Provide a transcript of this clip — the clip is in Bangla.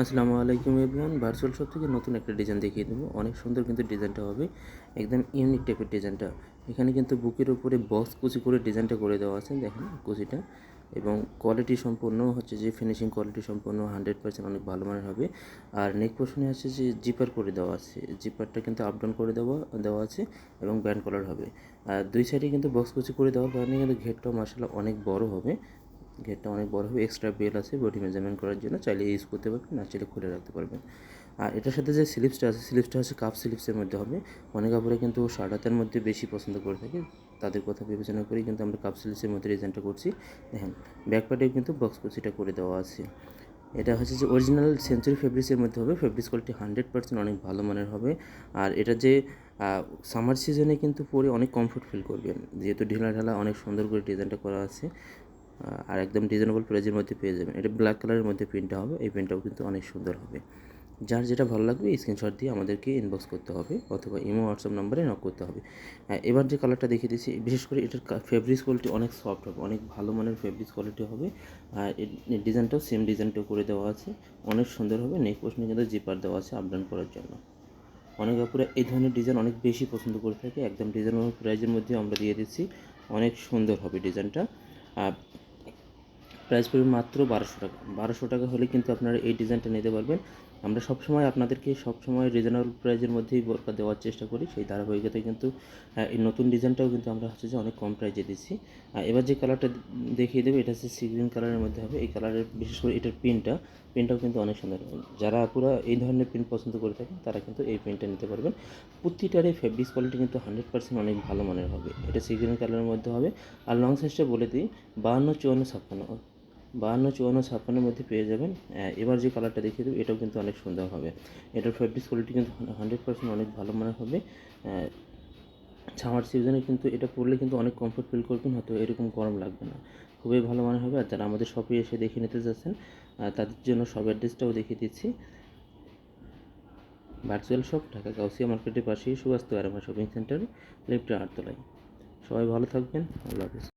আসসালামু আলাইকুম এভরিওয়ান। ভার্চুয়াল শপ থেকে নতুন একটা ডিজাইন দেখিয়ে দেবো। অনেক সুন্দর কিন্তু ডিজাইনটা হবে। একদম ইউনিক টাইপের ডিজাইনটা। এখানে কিন্তু বুকের উপরে বক্স কুচি করে ডিজাইনটা করে দেওয়া আছে। দেখেন কুচিটা। এবং কোয়ালিটি সম্পূর্ণ হচ্ছে যে ফিনিশিং কোয়ালিটি সম্পূর্ণ হান্ড্রেড পার্সেন্ট অনেক ভালো মানের হবে। আর নেক পোর্শনে আছে যে জিপার করে দেওয়া আছে। জিপারটা কিন্তু আপ ডাউন করে দেওয়া দেওয়া আছে এবং ব্যান্ড কলার হবে। আর দুই সাইডে কিন্তু বক্স কুচি করে দেওয়ার কারণে কিন্তু ঘেরটাও মার্শাল অনেক বড় হবে। গেটটা অনেক বড় হবে এক্সট্রা বেল আছে বডি মেজারমেন্ট করার জন্য। চাইলে ইউজ করতে পারবেন, না চাইলে খুলে রাখতে পারবেন। আর এটার সাথে যে স্লিপসটা আছে স্লিপসটা হচ্ছে কাপ স্লিপসের মধ্যে হবে। অনেক কাপড়ে কিন্তু শার্ট হাতের মধ্যে বেশি পছন্দ করে থাকে। তাদের কথা বিবেচনা করেই কিন্তু আমরা কাপ স্লিপসের মধ্যে ডিজাইনটা করছি। দেখেন ব্যাক পার্টেও কিন্তু বক্স কুচিটা করে দেওয়া আছে। এটা হচ্ছে যে অরিজিনাল সেঞ্চুরি ফেব্রিক্সের মধ্যে হবে। ফেব্রিক্স কোয়ালিটি হান্ড্রেড পার্সেন্ট অনেক ভালো মানের হবে। আর এটা যে সামার সিজনে কিন্তু পরে অনেক কমফোর্ট ফিল করবেন। যেহেতু ঢিলা ঢালা অনেক সুন্দর করে ডিজাইনটা করা আছে। আর একদম রিজনেবল প্রাইজের মধ্যে পেয়ে যাবেন। এটা ব্ল্যাক কালারের মধ্যে প্রিন্টটা হবে, এই প্রিন্টটাও কিন্তু অনেক সুন্দর হবে। যার যেটা ভালো লাগবে স্ক্রিনশট দিয়ে আমাদেরকে ইনবক্স করতে হবে, অথবা ইমো হোয়াটসঅ্যাপ নাম্বারে নক করতে হবে। এবার যে কালারটা দেখিয়ে দিচ্ছি বিশেষ করে এটার ফেব্রিক্স কোয়ালিটি অনেক সফট হবে, অনেক ভালো মানের ফেব্রিক্স কোয়ালিটি হবে। আর ডিজাইনটাও সেম ডিজাইনটাও করে দেওয়া আছে। অনেক সুন্দর হবে নেক পোর্শনে কিন্তু জিপার দেওয়া আছে আপ ডাউন করার জন্য। অনেক আপুরা এই ধরনের ডিজাইন অনেক বেশি পছন্দ করে থাকে, একদম ডিজাইনেবল প্রাইজের মধ্যে আমরা দিয়ে দিচ্ছি। অনেক সুন্দর হবে ডিজাইনটা আর প্রাইস পড়বে মাত্র বারোশো টাকা। বারোশো টাকা হলে কিন্তু আপনারা এই ডিজাইনটা নিতে পারবেন। আমরা সবসময় আপনাদেরকে সবসময় রিজনেবল প্রাইজের মধ্যেই বোরকা দেওয়ার চেষ্টা করি। সেই ধারাবাহিকতায় কিন্তু এই নতুন ডিজাইনটাও কিন্তু আমরা হচ্ছে যে অনেক কম প্রাইজে দিচ্ছি। আর এবার যে কালারটা দেখিয়ে দেবো, এটা হচ্ছে সি গ্রিন কালারের মধ্যে হবে। এই কালারের বিশেষ করে এটার প্রিন্টটা প্রিন্টটাও কিন্তু অনেক সুন্দর। যারা পুরো এই ধরনের প্রিন্ট পছন্দ করে থাকেন, তারা কিন্তু এই প্রিন্টটা নিতে পারবেন। প্রতিটার এই ফেব্রিক্স কোয়ালিটি কিন্তু হান্ড্রেড পার্সেন্ট অনেক ভালো মানের হবে। এটা সি গ্রিন কালারের মধ্যে হবে। আর লং সাইজটা বলে দিই, বাহান্ন, চুয়ান্ন, ছাপ্পান্ন। বাহান্ন, চুয়ান্ন ছাপ্পান্নের মধ্যে পেয়ে যাবেন। এবার যে কালারটা দেখিয়ে দেবো, এটাও কিন্তু অনেক সুন্দর হবে। এটার ফেব্রিক্স কোয়ালিটি কিন্তু হান্ড্রেড পার্সেন্ট অনেক ভালো মানের হবে। সামার সিজনে কিন্তু এটা পরলে কিন্তু অনেক কমফোর্ট ফিল করবেন, হয়তো এরকম গরম লাগবে না। খুবই ভালো মনে হবে। আর যারা আমাদের শপে এসে দেখে নিতে যাচ্ছেন তাদের জন্য সব অ্যাড্রেসটাও দেখিয়ে দিচ্ছি। ভার্চুয়াল শপ ঢাকা গাউসিয়া মার্কেটের পাশেই সুবাস্তু আরামা শপিং সেন্টার লিফটের আটতলায়। সবাই ভালো থাকবেন। আল্লাহ হাফিজ।